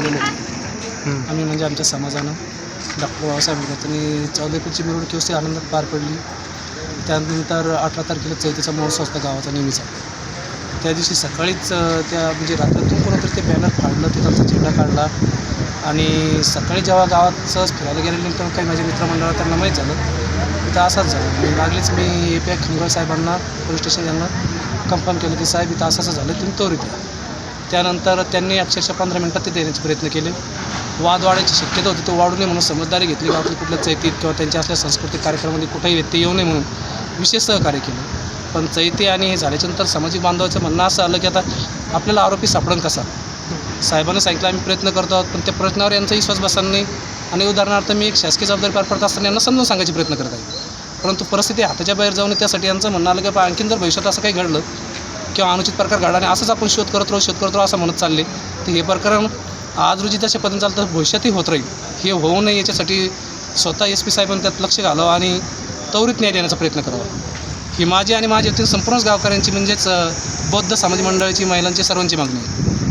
हं. आम्ही म्हणजे आमच्या समाजानं डॉक्टर बाबासाहेब आंबेडकरांनी चौदापूरची मिरवणूक व्यवस्थित आनंदात पार पडली. त्यानंतर अठरा तारखेला चैतीचा महोत्सव असतो गावाचा नेहमीचा. त्या दिवशी सकाळीच त्या म्हणजे रात्रीतून कोणतरी ते बॅनर फाडलं तिथलचा झेंडा काढला. आणि सकाळी जेव्हा गावात सहज फिरायला गेल्यानंतर काही माझ्या मित्रमंडळात त्यांना माहीत झालं. तिथं असाच झालं. मी लागलीच मी ए पी आय खंगळ साहेबांना पोलीस स्टेशन यांना कन्फर्म केलं की साहेब इथं असं असं झालं. तुम्ही त्वरित या त्यानंतर त्यांनी अक्षरशः पंधरा मिनटात तिथे येण्याचे प्रयत्न केले. वाद वाढायची शक्यता होती तो वाढू नये म्हणून समजदारी घेतली. गावातील कुठल्या चैतीत किंवा त्यांच्या असल्या सांस्कृतिक कार्यक्रमामध्ये कुठेही व्यत्यय येऊ नये म्हणून विशेष सहकार्य केलं. पण चैती आणि हे झाल्याच्यानंतर सामाजिक बांधवाचं म्हणणं असं आलं की आता आपल्याला आरोपी सापडण कसा? साहेबांनी सांगितलं आम्ही प्रयत्न करतो आहोत पण त्या प्रयत्नावर यांचा विश्वास बसणार नाही. आणि उदाहरणार्थ मी एक शासकीय जबाबदारी पार पडत असताना यांना समजून सांगायचे प्रयत्न करत आहे. परंतु परिस्थिती हाताच्या बाहेर जाऊन त्यासाठी यांचं म्हणणं आलं की बा आणखीन जर भविष्यात असं काही घडलं किंवा अनुचित प्रकार घडला आणि असंच आपण शोध करत राहू शोध करत राहू असं म्हणत चालले. तर हे प्रकरण आज रोजी जसे पद्धतीने चालतं भविष्यातही होत राहील. हे होऊ नये याच्यासाठी स्वतः एस पी साहेबांनी त्यात लक्ष घालावं आणि त्वरित न्याय देण्याचा प्रयत्न करावा. ही माझी आणि माझ्या येथील संपूर्णच गावकऱ्यांची म्हणजेच बौद्ध समाज मंडळाची महिलांची सर्वांची मागणी आहे.